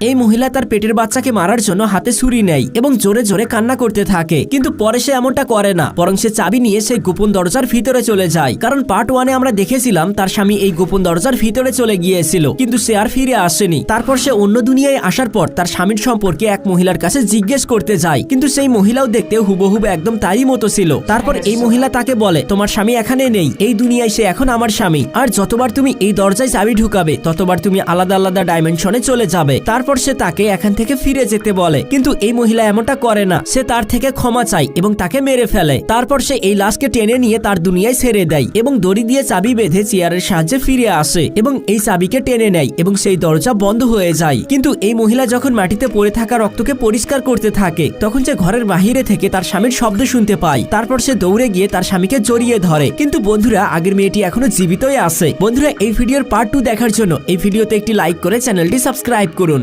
এই মহিলা তার পেটের বাচ্চাকে মারার জন্য হাতে ছুরি নেয় এবং জোরে জোরে কান্না করতে থাকে। কিন্তু পরে সে এমনটা করে না, বরং সে চাবি নিয়ে সেই গোপন দরজার ভিতরে চলে যায়। কারণ পার্ট ওয়ানে আমরা দেখেছিলাম, তার স্বামী এই গোপন দরজার ভিতরে চলে গিয়েছিল, কিন্তু সে আর ফিরে আসেনি। তারপর সে অন্য দুনিয়ায় আসার পর তার স্বামীর সম্পর্কে এক মহিলার কাছে জিজ্ঞেস করতে যায়। কিন্তু সেই মহিলাও দেখতে হুবহুব একদম তারই মতো ছিল। তারপর এই মহিলা তাকে বলে, তোমার স্বামী এখানে নেই, এই দুনিয়ায় সে এখন আমার স্বামী। আর যতবার তুমি এই দরজায় চাবি ঢুকাবে, ততবার তুমি আলাদা আলাদা ডাইমেনশনে চলে যাবে। তারপর সে তাকে এখান থেকে ফিরে যেতে বলে। কিন্তু এই মহিলা এমনটা করে না। সে তার থেকে ক্ষমা চায় এবং তাকে মেরে ফেলে। তারপর সে এই লাশকে টেনে নিয়ে তার দুনিয়ায় ছেড়ে দেয় এবং দড়ি দিয়ে চাবি বেঁধে চেয়ারের সাহায্যে ফিরে আসে এবং এই চাবিকে টেনে নেয় এবং সেই দরজা বন্ধ হয়ে যায়। কিন্তু এই মহিলা যখন মাটিতে পড়ে থাকা রক্তকে পরিষ্কার করতে থাকে, তখন সে ঘরের বাহিরে থেকে তার স্বামীর শব্দ শুনতে পায়। তারপর সে দৌড়ে গিয়ে তার স্বামীকে জড়িয়ে ধরে। কিন্তু বন্ধুরা, আগের মেয়েটি এখনও জীবিতই আছে। বন্ধুরা, এই ভিডিওর পার্ট টু দেখার জন্য এই ভিডিওতে একটি লাইক করে চ্যানেলটি সাবস্ক্রাইব করুন।